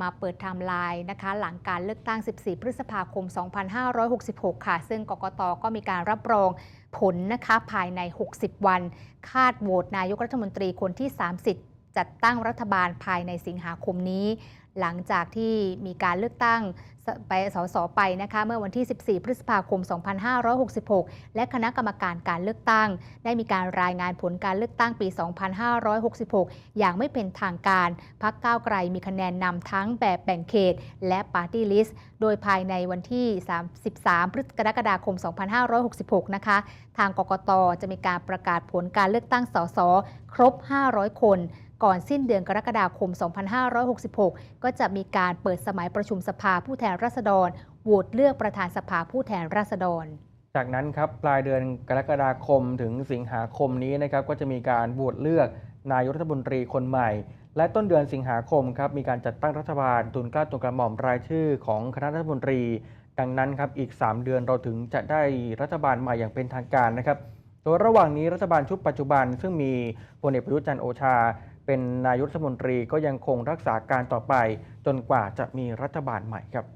มาเปิดไทม์ไลน์นะคะหลังการเลือกตั้ง 14 พฤษภาคม 2566 ค่ะ ซึ่งกกตก็มีการรับรองผลนะคะภายใน 60 วัน คาดโหวตนายกรัฐมนตรีคนที่ 30 จัดตั้งรัฐบาลภายในสิงหาคมนี้ หลังจากที่มีการเลือกตั้งไปสสไปนะคะเมื่อวันที่ 14 พฤษภาคม 2566 และคณะกรรมการการเลือกตั้ง ได้มีการรายงานผลการเลือกตั้งปี 2566 อย่างไม่เป็นทางการพักก้าวไกลมีคะแนนนำทั้งแบบแบ่งเขต และปาร์ตี้ลิสต์ โดยภายในวันที่ 33 พฤศกรกฎาคม2566 นะคะ ทางกกตจะมีการประกาศผลการเลือกตั้งสสครบ 500 คนก่อนสิ้นเดือนกรกฎาคม 2566 ก็จะมีการเปิดสมัยประชุมสภาผู้แทนราษฎรโหวตเลือกประธานสภาผู้แทนราษฎร จากนั้นครับปลายเดือนกรกฎาคมถึงสิงหาคมนี้นะครับก็จะมีการโหวตเลือกนายกรัฐมนตรีคนใหม่ และต้นเดือนสิงหาคมครับมีการจัดตั้งรัฐบาลทุนเกล้าทุนกระหม่อมรายชื่อของคณะรัฐมนตรี ดังนั้นครับอีก 3 เดือนเราถึงจะได้รัฐบาลใหม่อย่างเป็นทางการนะครับโดยระหว่างนี้รัฐบาลชุดปัจจุบันซึ่งมีพลเอกประยุทธ์จันทร์โอชา เป็นนายกรัฐมนตรีก็ยังคงรักษาการต่อไป จนกว่าจะมีรัฐบาลใหม่ครับ